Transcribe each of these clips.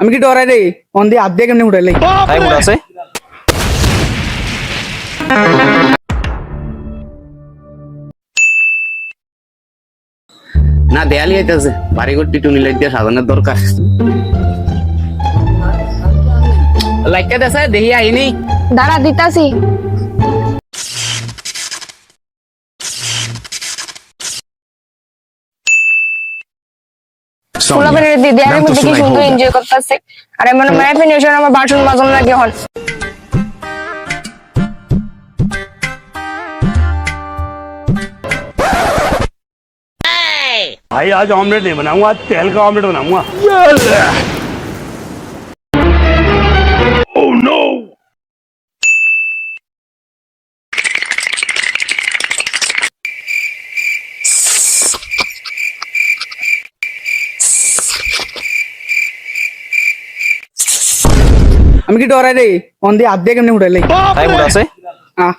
আমি কি ডরাই রে অন দিয়ে হাত দিয়ে কেমনি উঠাইলাই তাই মোট আছে না দেয়ালি আইতেছে। বাড়ি ঘর টিটুনি লাইট দিয়ে সাজানোর দরকার। লাইটটা দেশে দেখি আইনি দাঁড়া দিতাছি। ফুলাপানের দিদি আমি মধ্যে কি সুন্দর এনজয় করতেছে আর এমন মায়ের ফেনে এসে আমার বাসন মাজন লাগে হন भाई आज ऑमलेट नहीं बनाऊंगा आज तेल का ऑमलेट बनाऊंगा আমি কি ডরাই রে অন দিয়ে আপ দিয়ে কেমনি উঠাইলাই তাই মুড আছে? আহ।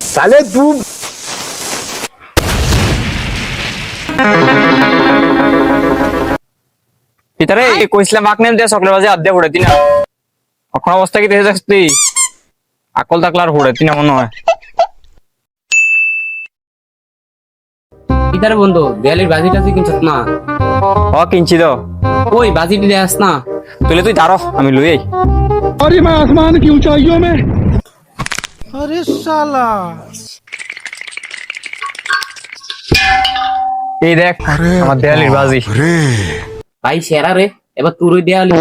সালে দু পিতারে কইছিলাম মাক নেম দিয়ে সকলের বাজে আধ্যা ঘুরে দিনা এখন অবস্থা কি দেখে যাচ্ছি আকল তাকলার ঘুরে দিনা মনে হয়। কিতারে বন্ধু দেয়ালির বাজিটা তুই কিনছত না। হ কিনছি তো ওই বাজিটি দেখাস না। তুলে তুই দাঁড়ো আমি লই আই। আরে মা আসমান কি উঁচাইও মে? আরে শালা। এই দেখ আমার দেয়ালির বাজি। ভাই সেরা রে। এবার তুই দেয়ালি।